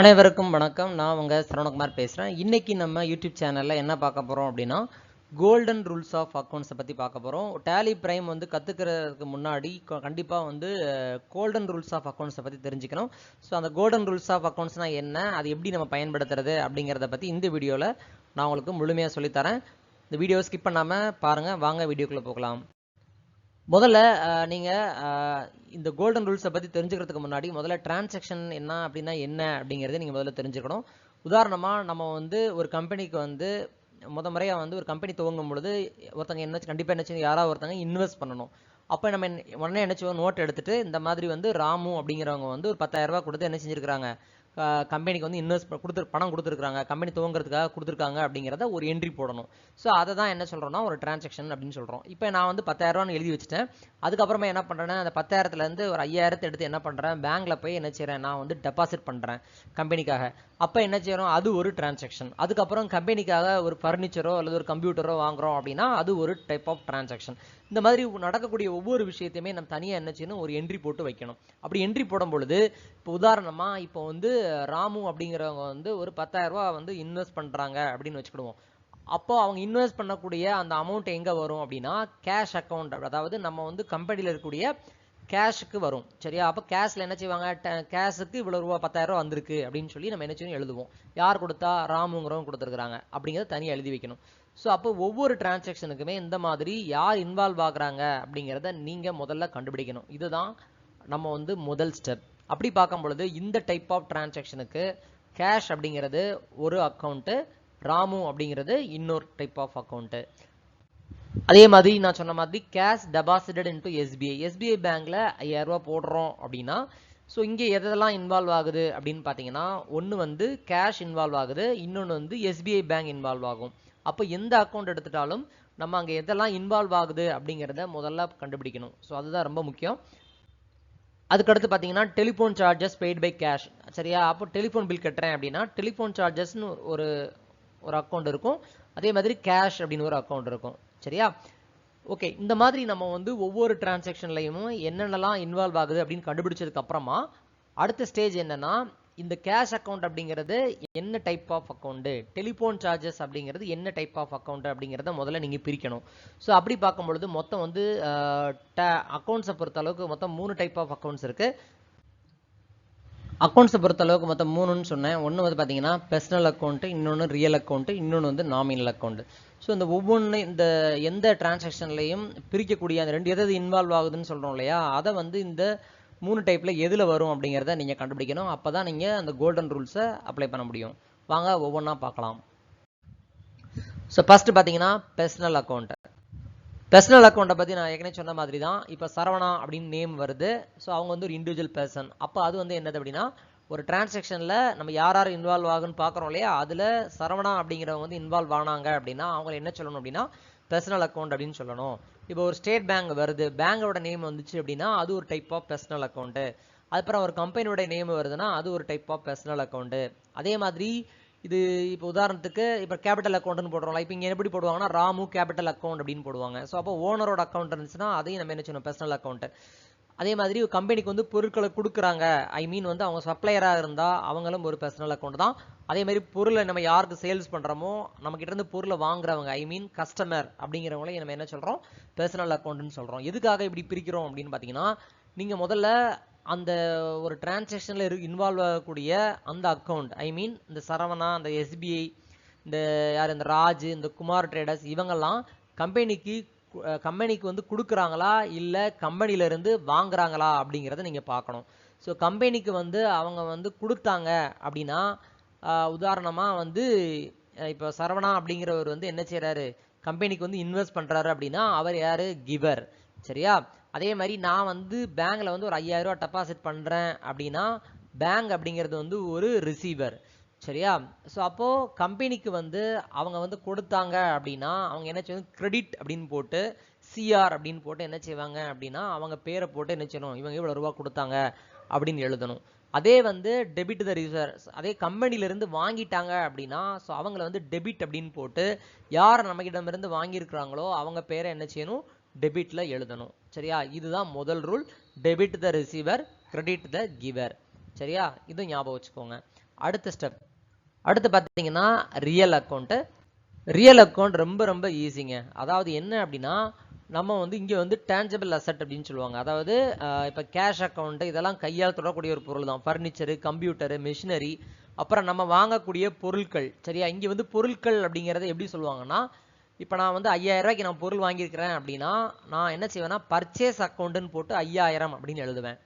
அனைவருக்கும் வணக்கம். நான் உங்கள் சரவணகுமார் பேசுகிறேன் இன்றைக்கி நம்ம யூடியூப் சேனலில் என்ன பார்க்க போகிறோம் அப்படின்னா கோல்டன் ரூல்ஸ் ஆஃப் அக்கௌண்ட்ஸை பற்றி பார்க்க போகிறோம் டேலி ப்ரைம் வந்து கற்றுக்கிறதுக்கு முன்னாடி கண்டிப்பாக வந்து கோல்டன் ரூல்ஸ் ஆஃப் அக்கௌண்ட்ஸை பற்றி தெரிஞ்சுக்கணும். ஸோ அந்த கோல்டன் ரூல்ஸ் ஆஃப் அக்கௌண்ட்ஸ்னால் என்ன அது எப்படி நம்ம பயன்படுத்துறது அப்படிங்கிறத பற்றி இந்த வீடியோவில் நான் உங்களுக்கு முழுமையாக சொல்லித்தரேன் இந்த வீடியோவை ஸ்கிப் பண்ணாமல் பாருங்கள் வாங்க வீடியோக்குள்ளே போகலாம். முதல்ல நீங்கள் இந்த கோல்டன் ரூல்ஸை பற்றி தெரிஞ்சுக்கிறதுக்கு முன்னாடி முதல்ல டிரான்சாக்ஷன் என்ன அப்படின்னா என்ன அப்படிங்கிறத நீங்கள் முதல்ல தெரிஞ்சுக்கணும். உதாரணமாக நம்ம வந்து ஒரு கம்பெனிக்கு வந்து முத முறையாக வந்து ஒரு கம்பெனி துவங்கும் பொழுது ஒருத்தங்க என்ன கண்டிப்பாக என்ன செய்யணும் யாராவது ஒருத்தங்க இன்வெஸ்ட் பண்ணணும். அப்போ நம்ம உடனே என்ன செய்வோம்? நோட் எடுத்துட்டு இந்த மாதிரி வந்து ராமு அப்படிங்கிறவங்க வந்து ஒரு 10000 கொடுத்து என்ன செஞ்சுருக்காங்க கம்பெனிக்கு வந்து இன்வெஸ்ட் கொடுத்து பணம் கொடுத்துருக்காங்க கம்பெனி துவங்குறதுக்காக கொடுத்துருக்காங்க அப்படிங்கிறத ஒரு என்ட்ரி போடணும். ஸோ அதை தான் என்ன சொல்கிறோம்னா ஒரு டிரான்சாக்ஷன் அப்படின்னு சொல்கிறோம் இப்போ நான் வந்து பத்தாயிரரூவான்னு எழுதி வச்சுட்டேன். அதுக்கப்புறமா என்ன பண்ணுறேன்னா அந்த பத்தாயிரத்துலேருந்து ஒரு ஐயாயிரத்தை எடுத்து என்ன பண்ணுறேன் பேங்க்கில் போய் என்ன செய்கிறேன் நான் வந்து டெபாசிட் பண்ணுறேன் கம்பெனிக்காக அப்போ என்ன செய்கிறோம் அது ஒரு டிரான்சாக்ஷன் அதுக்கப்புறம் கம்பெனிக்காக ஒரு ஃபர்னிச்சரோ அல்லது ஒரு கம்ப்யூட்டரோ வாங்குறோம் அப்படின்னா அது ஒரு டைப் ஆஃப் டிரான்சாக்ஷன் இந்த மாதிரி நடக்கக்கூடிய ஒவ்வொரு விஷயத்தையுமே நம்ம தனியாக என்ன செய்யணும்? ஒரு என்ட்ரி போட்டு வைக்கணும். அப்படி என்ட்ரி போடும் பொழுது இப்போ உதாரணமாக இப்போ வந்து ராமு அப்படிங்கிறவங்க வந்து ஒரு பத்தாயிரரூபா வந்து இன்வெஸ்ட் பண்ணுறாங்க அப்படின்னு வச்சுக்கிடுவோம். அப்போ அவங்க இன்வெஸ்ட் பண்ணக்கூடிய அந்த அமௌண்ட் எங்கே வரும் அப்படின்னா கேஷ் அக்கௌண்ட் அதாவது நம்ம வந்து கம்பெனியில் இருக்கக்கூடிய கேஷுக்கு வரும். சரியா? அப்போ கேஷில் என்ன செய்வாங்க? கேஷுக்கு இவ்வளோ ரூபா 10000 ரூபா வந்திருக்கு அப்படின்னு சொல்லி நம்ம என்ன செய்யணும்? எழுதுவோம். யார் கொடுத்தா? ராமுங்கிறவங்க கொடுத்துருக்குறாங்க. அப்படிங்கிறத தனியாக எழுதி வைக்கணும். ஸோ அப்போ ஒவ்வொரு டிரான்சாக்ஷனுக்குமே இந்த மாதிரி யார் இன்வால்வ் ஆகுறாங்க அப்படிங்கிறத நீங்கள் முதல்ல கண்டுபிடிக்கணும். இதுதான் நம்ம வந்து முதல் ஸ்டெப் அப்படி பார்க்கும் பொழுது இந்த டைப் ஆஃப் டிரான்சாக்ஷனுக்கு கேஷ் அப்படிங்கிறது ஒரு அக்கௌண்ட்டு ராமு அப்படிங்கிறது இன்னொரு டைப் ஆஃப் அக்கௌண்ட்டு அதே மாதிரி நான் சொன்ன மாதிரி cash deposited into SBI SBI பேங்க்ல ஐயாயிரரூபா போடுறோம் அப்படின்னா ஸோ இங்கே எதெல்லாம் இன்வால்வ் ஆகுது அப்படின்னு பார்த்தீங்கன்னா ஒன்று வந்து கேஷ் இன்வால்வ் ஆகுது இன்னொன்று வந்து எஸ்பிஐ பேங்க் இன்வால்வ் ஆகும். அப்போ எந்த அக்கௌண்ட் எடுத்துட்டாலும் நம்ம அங்கே எதெல்லாம் இன்வால்வ் ஆகுது அப்படிங்கிறத முதல்ல கண்டுபிடிக்கணும். ஸோ அதுதான் ரொம்ப முக்கியம். அதுக்கடுத்து பார்த்தீங்கன்னா telephone charges paid by cash சரியா? அப்போ டெலிஃபோன் பில் கட்டுறேன் அப்படின்னா டெலிஃபோன் சார்ஜஸ்னு ஒரு ஒரு அக்கௌண்ட் இருக்கும். அதே மாதிரி கேஷ் அப்படின்னு ஒரு அக்கௌண்ட் இருக்கும். சரியா? ஓகே இந்த மாதிரி நம்ம வந்து ஒவ்வொரு டிரான்சாக்ஷன்லையும் என்னென்னலாம் இன்வால்வ் ஆகுது அப்படின்னு கண்டுபிடிச்சதுக்கு அப்புறமா அடுத்த ஸ்டேஜ் என்னன்னா இந்த கேஷ் அக்கௌண்ட் அப்படிங்கிறது என்ன type of account telephone charges அப்படிங்கிறது என்ன டைப் ஆஃப் அக்கௌண்ட் அப்படிங்கிறத முதல்ல நீங்கள் பிரிக்கணும். ஸோ அப்படி பார்க்கும் பொழுது மொத்தம் வந்து அக்கௌண்ட்ஸை பொறுத்த அளவுக்கு மொத்தம் மூணு டைப் ஆஃப் அக்கௌண்ட்ஸ் இருக்கு. அக்கௌண்ட்ஸை பொறுத்த அளவுக்கு மொத்தம் மூணுன்னு சொன்னேன். ஒன்று வந்து பார்த்தீங்கன்னா பர்சனல் அக்கௌண்ட்டு இன்னொன்று ரியல் அக்கௌண்ட்டு இன்னொன்று வந்து நாமினல் அக்கௌண்ட் ஸோ இந்த ஒவ்வொன்று இந்த எந்த டிரான்சாக்ஷன்லையும் பிரிக்கக்கூடிய அந்த ரெண்டு எது இன்வால்வ் ஆகுதுன்னு சொல்கிறோம் இல்லையா? அதை வந்து இந்த மூணு டைப்பில் எதில் வரும் அப்படிங்கிறத நீங்கள் கண்டுபிடிக்கணும். அப்போ தான் நீங்கள் அந்த கோல்டன் ரூல்ஸை அப்ளை பண்ண முடியும். வாங்க ஒவ்வொன்றா பார்க்கலாம். ஸோ ஃபஸ்ட்டு பார்த்தீங்கன்னா பர்சனல் அக்கௌண்ட் பர்சனல் அக்கௌண்ட்டை பற்றி நான் ஏற்கனவே சொன்ன மாதிரி தான் இப்போ சரவணா அப்படின்னு நேம் வருது. ஸோ அவங்க வந்து ஒரு இண்டிவிஜுவல் பர்சன் அப்போ அது வந்து என்னது அப்படின்னா ஒரு டிரான்சாக்ஷனில் நம்ம யார் யார் இன்வால்வ் ஆகுன்னு பார்க்குறோம் இல்லையா? அதில் சரவணா அப்படிங்கிறவங்க வந்து இன்வால்வ் ஆனாங்க அப்படின்னா அவங்களை என்ன சொல்லணும் அப்படின்னா பர்சனல் அக்கௌண்ட் அப்படின்னு சொல்லணும். இப்போ ஒரு ஸ்டேட் பேங்க் வருது. பேங்கோட நேம் வந்துச்சு அப்படின்னா அது ஒரு டைப் ஆஃப் பர்சனல் அக்கௌண்ட்டு அதுக்கப்புறம் ஒரு கம்பெனியோட நேம் வருதுன்னா அது ஒரு டைப் ஆஃப் பர்சனல் அக்கௌண்ட்டு அதே மாதிரி இது இப்போ உதாரணத்துக்கு இப்போ கேபிட்டல் அக்கௌண்ட்னு போடுறோம்ல. இப்போ இங்கே எப்படி போடுவாங்கன்னா ராமு கேபிட்டல் அக்கௌண்ட் அப்படின்னு போடுவாங்க. ஸோ அப்போ ஓனரோட அக்கௌண்ட் இருந்துச்சுன்னா அதையும் நம்ம என்ன செய்யணும்? பர்சனல் அக்கௌண்ட்டு அதே மாதிரி கம்பெனிக்கு வந்து பொருட்களை கொடுக்குறாங்க. ஐ மீன் வந்து அவங்க சப்ளையராக இருந்தால் அவங்களும் ஒரு பர்சனல் அக்கௌண்ட் தான். அதே மாதிரி பொருளை நம்ம யாருக்கு சேல்ஸ் பண்ணுறோமோ நம்மக்கிட்ட இருந்து பொருளை வாங்குறவங்க ஐ மீன் கஸ்டமர் அப்படிங்கிறவங்களையும் நம்ம என்ன சொல்கிறோம் பர்சனல் அக்கௌண்ட்னு சொல்கிறோம் எதுக்காக இப்படி பிரிக்கிறோம் அப்படின்னு பார்த்தீங்கன்னா நீங்கள் முதல்ல அந்த ஒரு டிரான்சாக்ஷனில் இரு இன்வால்வ் ஆகக்கூடிய அந்த அக்கௌண்ட் ஐ மீன் இந்த சரவணா இந்த எஸ்பிஐ இந்த யார் இந்த ராஜ் இந்த குமார் ட்ரேடர்ஸ் இவங்கெல்லாம் கம்பெனிக்கு கம்பெனிக்கு வந்து கொடுக்குறாங்களா? இல்லை கம்பெனியிலேருந்து வாங்குறாங்களா? அப்படிங்கிறத நீங்கள் பார்க்கணும். ஸோ கம்பெனிக்கு வந்து அவங்க வந்து கொடுத்தாங்க அப்படின்னா உதாரணமாக வந்து இப்போ சரவணா அப்படிங்கிறவர் வந்து என்ன செய்கிறாரு கம்பெனிக்கு வந்து இன்வெஸ்ட் பண்ணுறாரு அப்படின்னா அவர் யார்? கிவர். சரியா? அதே மாதிரி நான் வந்து பேங்கில் வந்து ஒரு ஐயாயிரரூவா டெபாசிட் பண்ணுறேன் அப்படின்னா பேங்க் அப்படிங்கிறது வந்து ஒரு ரிசீவர் சரியா? ஸோ அப்போது கம்பெனிக்கு வந்து அவங்க வந்து கொடுத்தாங்க அப்படின்னா அவங்க என்ன செய்வாங்க? கிரெடிட் அப்படின்னு போட்டு சிஆர் அப்படின்னு போட்டு என்ன செய்வாங்க அப்படின்னா அவங்க பேரை போட்டு என்ன செய்யணும்? இவங்க இவ்வளோ ரூபா கொடுத்தாங்க அப்படின்னு எழுதணும். அதே வந்து டெபிட் த ரிசர் அதே கம்பெனிலேருந்து வாங்கிட்டாங்க அப்படின்னா ஸோ அவங்கள வந்து டெபிட் அப்படின்னு போட்டு யார் நம்மகிட்டமிருந்து வாங்கியிருக்கிறாங்களோ அவங்க பேரை என்ன செய்யணும்? டெபிட்டில் எழுதணும். சரியா? இதுதான் முதல் rule debit the receiver credit the giver சரியா? இதுவும் ஞாபகம் வச்சுக்கோங்க. அடுத்த ஸ்டெப் அடுத்து பார்த்தீங்கன்னா ரியல் அக்கௌண்ட்டு ரியல் அக்கௌண்ட் ரொம்ப ரொம்ப ஈஸிங்க அதாவது என்ன அப்படின்னா நம்ம வந்து இங்கே வந்து டேஞ்சபிள் அசட் அப்படின்னு சொல்லுவாங்க. அதாவது இப்போ கேஷ் அக்கௌண்ட்டு இதெல்லாம் கையால் தொடரக்கூடிய ஒரு பொருள் தான். ஃபர்னிச்சரு கம்ப்யூட்டரு மிஷினரி அப்புறம் நம்ம வாங்கக்கூடிய பொருட்கள். சரியா? இங்கே வந்து பொருட்கள் அப்படிங்கிறத எப்படி சொல்லுவாங்கன்னா இப்போ நான் வந்து ஐயாயிரம் ரூபாய்க்கு நான் பொருள் வாங்கியிருக்கிறேன் அப்படின்னா நான் என்ன செய்வேன்னா பர்ச்சேஸ் அக்கௌண்ட்டுன்னு போட்டு ஐயாயிரம் அப்படின்னு எழுதுவேன்.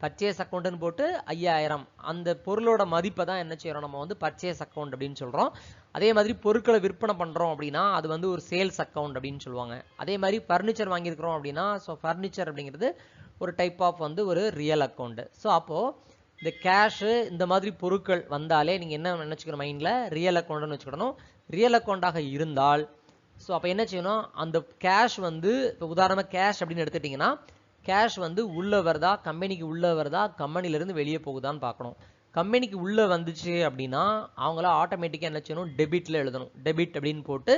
பர்ச்சேஸ் அக்கௌண்ட்டுன்னு போட்டு ஐயாயிரம். அந்த பொருளோட மதிப்பை தான் என்ன செய்கிறோம் நம்ம வந்து பர்ச்சேஸ் அக்கௌண்ட் அப்படின்னு சொல்கிறோம் அதே மாதிரி பொருட்களை விற்பனை பண்ணுறோம் அப்படின்னா அது வந்து ஒரு சேல்ஸ் அக்கௌண்ட் அப்படின்னு சொல்லுவாங்க. அதே மாதிரி ஃபர்னிச்சர் வாங்கியிருக்கிறோம் அப்படின்னா ஸோ ஃபர்னிச்சர் அப்படிங்கிறது ஒரு டைப் ஆஃப் வந்து ஒரு ரியல் அக்கௌண்ட் ஸோ அப்போது இந்த கேஷு இந்த மாதிரி பொருட்கள் வந்தாலே நீங்கள் என்ன நினச்சிக்கணும் மைண்டில் ரியல் அக்கௌண்ட்னு வச்சுக்கணும் ரியல் அக்கௌண்ட்டாக இருந்தால் ஸோ அப்போ என்ன செய்யணும்? அந்த கேஷ் வந்து இப்போ உதாரணமாக கேஷ் அப்படின்னு எடுத்துட்டிங்கன்னா கேஷ் வந்து உள்ளே வருதா கம்பெனிக்கு உள்ளே வருதா கம்பெனிலேருந்து வெளியே போகுதான்னு பார்க்கணும். கம்பெனிக்கு உள்ளே வந்துச்சு அப்படின்னா அவங்கள ஆட்டோமேட்டிக்காக என்ன செய்யணும்? டெபிட்டில் எழுதணும். டெபிட் அப்படின்னு போட்டு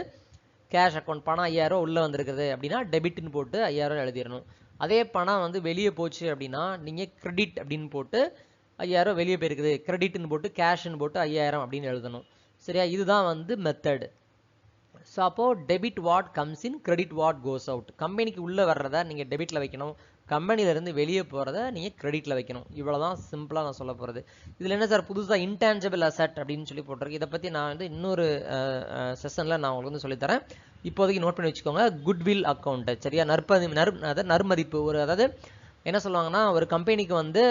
கேஷ் அக்கௌண்ட் பணம் ஐயாயிரம் உள்ளே வந்திருக்குது அப்படின்னா டெபிட்னு போட்டு ஐயாயிரம் எழுதிடணும். அதே பணம் வந்து வெளியே போச்சு அப்படின்னா நீங்கள் கிரெடிட் அப்படின்னு போட்டு ஐயாயிரம் வெளியே போயிருக்குது. கிரெடிட்னு போட்டு கேஷ்னு போட்டு ஐயாயிரம் அப்படின்னு எழுதணும். சரியா? இதுதான் வந்து மெத்தடு ஸோ அப்போது debit what comes in credit what goes out கம்பெனிக்கு உள்ளே வர்றதை நீங்கள் டெபிட்டில் வைக்கணும். கம்பெனிலேருந்து வெளியே போகிறத நீங்கள் கிரெடிட்டில் வைக்கணும். இவ்வளோ தான் சிம்பிளாக நான் சொல்ல போகிறது இதில் என்ன சார் புதுசாக இன்டான்ஜபிள் அசட் அப்படின்னு சொல்லி போட்டிருக்கு. இதை பற்றி நான் வந்து இன்னொரு செஷனில் நான் உங்களுக்கு வந்து சொல்லித்தரேன் இப்போதைக்கு நோட் பண்ணி வச்சுக்கோங்க. குட்வில் அக்கௌண்ட்டு சரியா? நற்பதி நர் அதாவது நர்மதிப்பு. ஒரு அதாவது என்ன சொல்லுவாங்கன்னா ஒரு கம்பெனிக்கு வந்து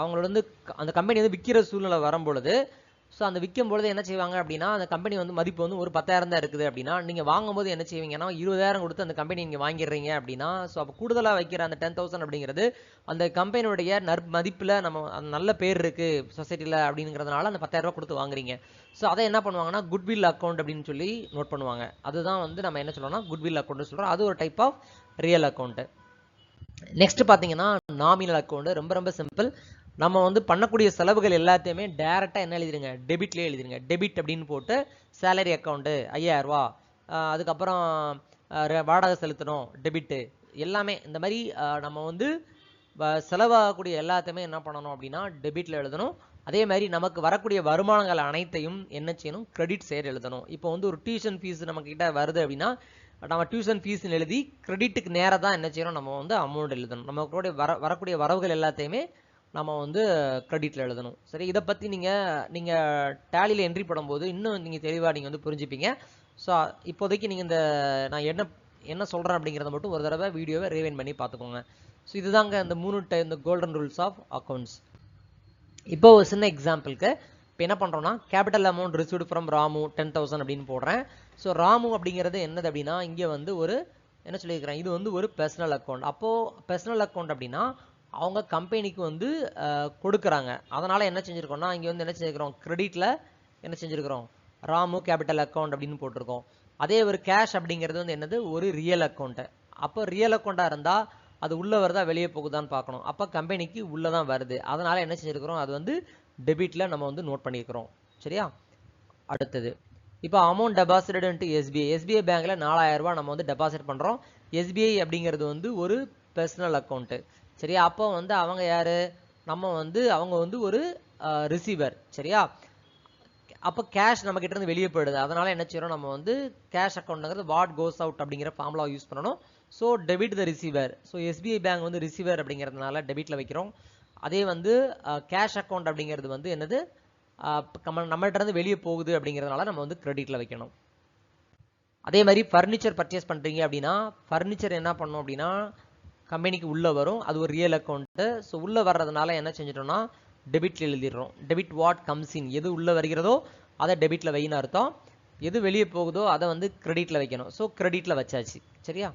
அவங்களோட வந்து அந்த கம்பெனி வந்து விற்கிற சூழ்நிலை வரும்பொழுது ஸோ அந்த விற்கும் பொழுது என்ன செய்வாங்க அப்படின்னா அந்த கம்பெனி வந்து மதிப்பு வந்து ஒரு பத்தாயிரம் தான் இருக்குது அப்படின்னா நீங்கள் வாங்கும்போது என்ன செய்வீங்கன்னா இருபதாயிரம் கொடுத்து அந்த கம்பெனி நீங்கள் வாங்கிடுறீங்க அப்படின்னா ஸோ அப்போ கூடுதலாக வைக்கிற அந்த டென் தௌசண்ட் அப்படிங்கிறது அந்த கம்பெனியுடைய நற் மதிப்பில் நம்ம அந்த நல்ல பேர் இருக்குது சொசைட்டியில் அப்படிங்கிறதுனால அந்த பத்தாயிரம் ரூபா கொடுத்து வாங்குறீங்க. ஸோ அதை என்ன பண்ணுவாங்கன்னா குட்வில் அக்கௌண்ட் அப்படின்னு சொல்லி நோட் பண்ணுவாங்க. அதுதான் வந்து நம்ம என்ன சொல்லணும்னா குட்வில் அக்கௌண்ட்னு சொல்கிறோம் அது ஒரு type of real account next பார்த்தீங்கன்னா நாமினல் அக்கௌண்ட் ரொம்ப ரொம்ப சிம்பிள் நம்ம வந்து பண்ணக்கூடிய செலவுகள் எல்லாத்தையுமே டேரெக்டாக என்ன எழுதிருங்க? டெபிட்லேயே எழுதிருங்க. டெபிட் அப்படின்னு போட்டு சேலரி அக்கௌண்ட்டு ஐயாயிரரூவா அதுக்கப்புறம் வாடகை செலுத்தணும் டெபிட்டு எல்லாமே இந்த மாதிரி நம்ம வந்து செலவாகக்கூடிய எல்லாத்தையுமே என்ன பண்ணணும் அப்படின்னா டெபிட்டில் எழுதணும். அதே மாதிரி நமக்கு வரக்கூடிய வருமானங்கள் அனைத்தையும் என்ன செய்யணும்? கிரெடிட் சைடு எழுதணும். இப்போ வந்து ஒரு டியூஷன் ஃபீஸ் நம்மக்கிட்ட வருது அப்படின்னா நம்ம டியூஷன் ஃபீஸ்னு எழுதி கிரெடிட்டுக்கு நேராக தான் என்ன செய்யணும் நம்ம வந்து அமௌண்ட் எழுதணும். நமக்கு வர வரக்கூடிய வரவுகள் எல்லாத்தையுமே நம்ம வந்து க்ரெடிட்டில் எழுதணும். சரி இதை பற்றி நீங்கள் நீங்கள் டேலியில் என்ட்ரி பண்ணும்போது இன்னும் நீங்கள் தெளிவாக நீங்கள் வந்து புரிஞ்சுப்பீங்க. ஸோ இப்போதைக்கு நீங்கள் இந்த நான் என்ன என்ன சொல்கிறேன் அப்படிங்கிறத மட்டும் ஒரு தடவை வீடியோவை ரீவைன் பண்ணி பார்த்துக்கோங்க. ஸோ இதுதாங்க இந்த மூணு டை இந்த கோல்டன் ரூல்ஸ் ஆஃப் அக்கௌண்ட்ஸ் இப்போ ஒரு சின்ன எக்ஸாம்பிளுக்கு இப்போ என்ன பண்ணுறோம்னா capital amount received from Ramu ten thousand அப்படின்னு போடுறேன். ஸோ ராமு அப்படிங்கிறது என்னது அப்படின்னா இங்கே வந்து ஒரு என்ன சொல்லியிருக்கிறேன் இது வந்து ஒரு பர்சனல் அக்கௌண்ட் அப்போது பர்சனல் அக்கௌண்ட் அப்படின்னா அவங்க கம்பெனிக்கு வந்து கொடுக்குறாங்க. அதனால் என்ன செஞ்சுருக்கோம்னா இங்கே வந்து என்ன செஞ்சுருக்கிறோம்? கிரெடிட்டில் என்ன செஞ்சுருக்கிறோம்? ராமு கேபிட்டல் அக்கௌண்ட் அப்படின்னு போட்டிருக்கோம். அதே ஒரு கேஷ் அப்படிங்கிறது வந்து என்னது? ஒரு ரியல் அக்கௌண்ட்டு அப்போ ரியல் அக்கௌண்ட்டாக இருந்தால் அது உள்ளே வருதா வெளியே போகுதான்னு பார்க்கணும். அப்போ கம்பெனிக்கு உள்ளே தான் வருது. அதனால் என்ன செஞ்சுருக்கிறோம்? அது வந்து டெபிட்டில் நம்ம வந்து நோட் பண்ணியிருக்கிறோம் சரியா? அடுத்தது. இப்போ அமௌண்ட் டெபாசிட்டட் எஸ்பிஐ எஸ்பிஐ பேங்க்கில் நாலாயிரரூபா நம்ம வந்து டெபாசிட் பண்ணுறோம் எஸ்பிஐ அப்படிங்கிறது வந்து ஒரு பர்சனல் அக்கௌண்ட்டு சரியா? அப்போ வந்து அவங்க யார்? நம்ம வந்து அவங்க வந்து ஒரு ரிசீவர் சரியா? அப்போ கேஷ் நம்ம கிட்ட இருந்து வெளியே போயிடுது. அதனால என்ன செய்யறோம்? நம்ம வந்து கேஷ் அக்கௌண்ட்ங்கிறது வாட் கோஸ் அவுட் அப்படிங்கிற ஃபார்முலா யூஸ் பண்ணணும். So debit the receiver so SBI bank வந்து ரிசீவர் அப்படிங்கிறதுனால டெபிட்டில் வைக்கிறோம். அதே வந்து கேஷ் அக்கௌண்ட் அப்படிங்கிறது வந்து என்னது? நம்மள்ட்ட இருந்து வெளியே போகுது அப்படிங்கிறதுனால நம்ம வந்து கிரெடிட்டில் வைக்கணும். அதே மாதிரி ஃபர்னிச்சர் பர்ச்சேஸ் பண்ணுறீங்க அப்படின்னா ஃபர்னிச்சர் என்ன பண்ணணும் அப்படின்னா கம்பெனிக்கு உள்ளே வரும். அது ஒரு ரியல் அக்கௌண்ட்டு ஸோ உள்ளே வர்றதுனால என்ன செஞ்சிட்டோம்னா டெபிட்டில் எழுதிடுறோம். டெபிட் வாட் கம்ஸ் இன் எது உள்ளே வருகிறதோ அதை டெபிட்டில் வைன்னு அர்த்தம். எது வெளியே போகுதோ அதை வந்து கிரெடிட்டில் வைக்கணும். ஸோ கிரெடிட்டில் வச்சாச்சு. சரியா?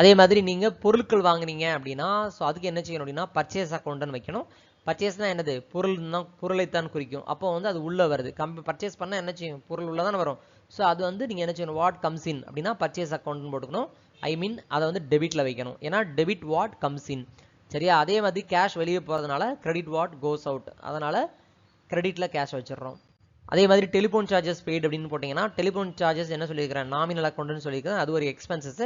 அதே மாதிரி நீங்கள் பொருட்கள் வாங்குனீங்க அப்படின்னா ஸோ அதுக்கு என்ன செய்யணும் அப்படின்னா பர்ச்சேஸ் அக்கௌண்ட்னு வைக்கணும். பர்ச்சேஸ்னால் என்னது? பொருள் தான் பொருளைத்தான் குறிக்கும். அப்போ வந்து அது உள்ளே வருது. கம்பி பர்ச்சேஸ் பண்ணால் என்ன செய்யும்? பொருள் உள்ளே தானே வரும். ஸோ அது வந்து நீங்கள் என்ன செய்யணும்? வாட் கம்ஸ் இன் அப்படின்னா பர்ச்சேஸ் அக்கௌண்ட்னு போட்டுக்கணும். ஐ மீன் அதை வந்து டெபிட்டில் வைக்கணும். ஏன்னா டெபிட் வாட் கம்ஸ் இன் சரியா? அதே மாதிரி கேஷ் வெளியே போகிறதுனால கிரெடிட் வாட் கோஸ் அவுட் அதனால் கிரெடிட்டில் கேஷ் வச்சிடுறோம். அதே மாதிரி டெலிஃபோன் சார்ஜஸ் பெய்டு அப்படின்னு போட்டிங்கன்னா டெலிஃபோன் சார்ஜஸ் என்ன சொல்லியிருக்கிறேன்? நாமினல் அக்கௌண்ட்னு சொல்லியிருக்கிறேன். அது ஒரு எக்ஸ்பென்சஸ்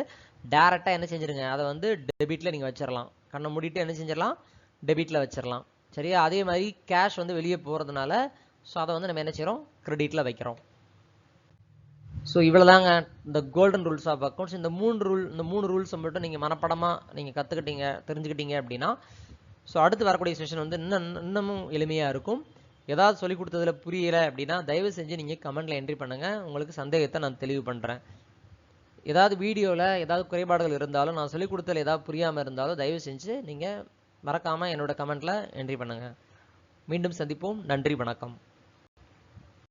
டேரெக்டாக என்ன செஞ்சிருங்க? அதை வந்து டெபிட்டில் நீங்கள் வச்சிடலாம். கண்ணை மூடிட்டு என்ன செஞ்சிடலாம்? டெபிட்டில் வச்சிடலாம். சரியா? அதே மாதிரி கேஷ் வந்து வெளியே போகிறதுனால ஸோ அதை வந்து நம்ம என்ன செய்கிறோம் கிரெடிட்டில் வைக்கிறோம். ஸோ இவ்வளோதாங்க இந்த கோல்டன் ரூல்ஸ் ஆஃப் அக்கௌண்ட்ஸ் இந்த மூணு ரூல் இந்த மூணு ரூல்ஸை மட்டும் நீங்கள் மனப்படமாக நீங்கள் கற்றுக்கிட்டீங்க தெரிஞ்சுக்கிட்டீங்க அப்படின்னா ஸோ அடுத்து வரக்கூடிய செஷன் வந்து இன்னும் இன்னமும் எளிமையாக இருக்கும். ஏதாவது சொல்லி கொடுத்ததில் புரியலை அப்படின்னா தயவு செஞ்சு நீங்கள் கமெண்ட்டில் என்ட்ரி பண்ணுங்கள் உங்களுக்கு சந்தேகத்தை நான் தெளிவு பண்ணுறேன் ஏதாவது வீடியோவில் ஏதாவது குறைபாடுகள் இருந்தாலும் நான் சொல்லிக் கொடுத்ததில் ஏதாவது புரியாமல் இருந்தாலும் தயவு செஞ்சு நீங்கள் மறக்காமல் என்னோட கமெண்ட்டில் என்ட்ரி பண்ணுங்கள் மீண்டும் சந்திப்போம். நன்றி வணக்கம்.